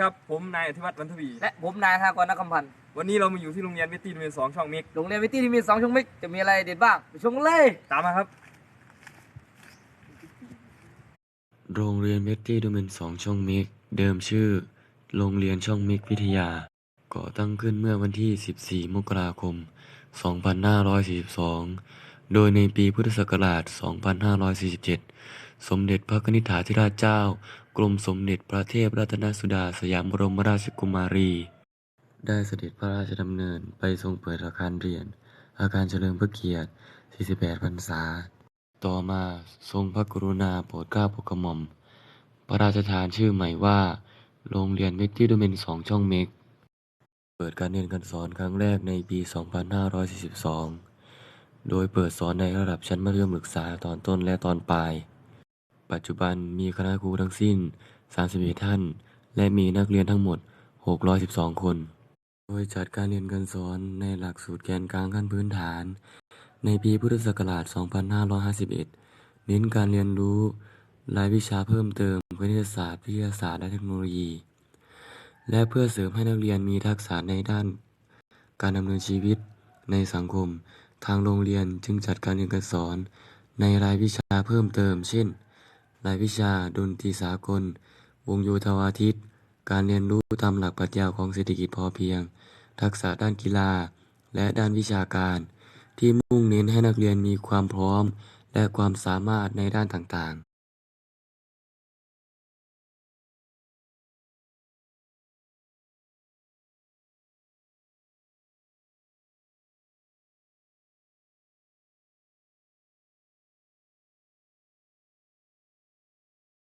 อธิวัตรวันทวีและผมนายธนากรนักคำพันธ์วันนี้เรามาอยู่ที่โรงเรียนวิทย์ตีโรงเรียนสองช่องมิกโรงเรียนวิทย์ที่มีสองช่องมิกจะมีอะไรเด็ดบ้างไปชมกันเลยตามมาครับ โรงเรียนเวตตี้ดูเมนสองช่องมิกเดิมชื่อ โรงเรียนช่องมิกวิทยา ก่อตั้งขึ้นเมื่อวันที่ 14 มกราคม 2542 โดยในปีพุทธศักราช 2547 สมเด็จพระนิธิถาธิราชเจ้า กรมสมเด็จพระเทพรัตนสุดาสยามบรมราชกุมารี ได้เสด็จพระราชดำเนินไปทรงเปิดอาคารเรียน อาคารเฉลิมพระเกียรติ 48 พรรษา ต่อมาทรงพระกรุณาโปรดเกล้าโปรดกระหม่อม พระราชทานชื่อใหม่ว่า โรงเรียนเวทที่ดูเมนสองช่องเมก เปิดการเรียนการสอนครั้งแรกในปี 2542 โดยเปิดสอนในระดับชั้นมัธยมศึกษาตอนต้นและตอนปลาย ปัจจุบันมีคณะครูทั้งสิ้น 31 ท่าน และมีนักเรียนทั้งหมด 612 คน โดยจัดการเรียนการสอนในหลักสูตรแกนกลางขั้นพื้นฐาน ในปีพุทธศักราช 2551 เน้นการเรียนรู้รายวิชาเพิ่มเติมคณิตศาสตร์วิทยาศาสตร์และเทคโนโลยี และเพื่อเสริมให้นักเรียนมีทักษะในด้าน การดำเนินชีวิตในสังคม ทางโรงเรียนจึงจัดการเรียนการสอนในรายวิชาเพิ่มเติม เช่น รายวิชาดนตรีสากล วงโยธวาทิต การเรียนรู้ตามหลักปรัชญาของเศรษฐกิจพอเพียง ทักษะด้านกีฬา และด้านวิชาการ ที่มุ่งเน้นให้นักเรียนมีความพร้อม และความสามารถในด้านต่าง